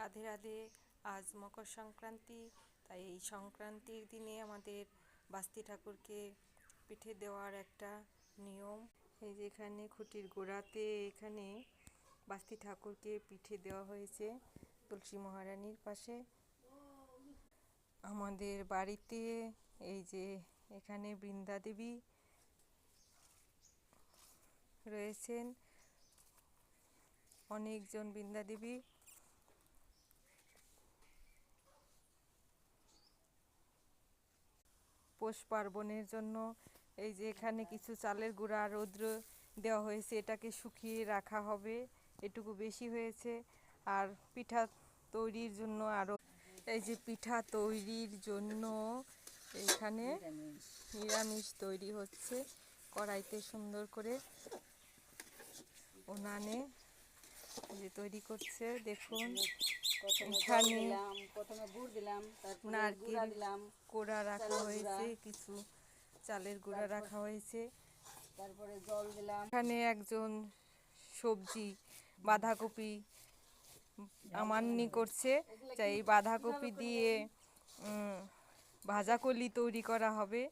রাধে রাধে, আজ মকর সংক্রান্তি, তাই এই সংক্রান্তির দিনে আমাদের বাস্তি ঠাকুরকে পিঠে দেওয়ার একটা নিয়ম। এই যে এখানে খুঁটির গোড়াতে এখানে বাস্তি ঠাকুরকে পিঠে দেওয়া হয়েছে তুলসী মহারানীর পাশে। আমাদের বাড়িতে এই যে এখানে বৃন্দা দেবী রয়েছেন। অনেকজন বৃন্দা পৌষ পার্বণের জন্য এই যে এখানে কিছু চালের গুঁড়া, রৌদ্র দেওয়া হয়েছে, এটাকে শুকিয়ে রাখা হবে, এটুকু বেশি হয়েছে। আর পিঠা তৈরির জন্য আরও এই যে পিঠা তৈরির জন্য এখানে নিরামিষ তৈরি হচ্ছে, কড়াইতে সুন্দর করে উনানে যে তৈরি করছে, দেখুন। এখানে দিলাম প্রথমে গুড় দিলাম তারপরে নারকেল দিলাম কোড়া রাখা হয়েছে। কিছু চালের গুঁড়া রাখা হয়েছে। তারপরে জল দিলাম। এখানে একজন সবজি বাঁধাকপি আমান্নি করছে তাই এই বাঁধাকপি দিয়ে ভাজাকলি তৈরি করা হবে।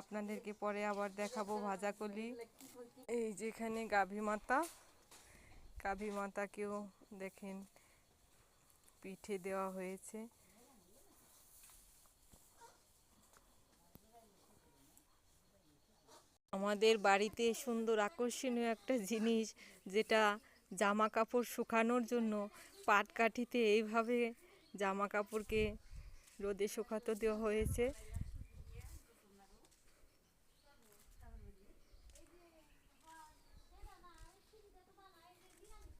আপনাদেরকে পরে আবার দেখাবো ভাজাকলি। এই যেখানে গাভী মাতা গাভী মাতাকেও দেখেন। পিঠে দেওয়া হয়েছে। আমাদের বাড়িতে সুন্দর আকর্ষণীয় একটা জিনিস, যেটা জামা কাপড় শুকানোর জন্য পাটকাঠিতে এইভাবে জামা কাপড়কে রোদে শুকাতে দেওয়া হয়েছে।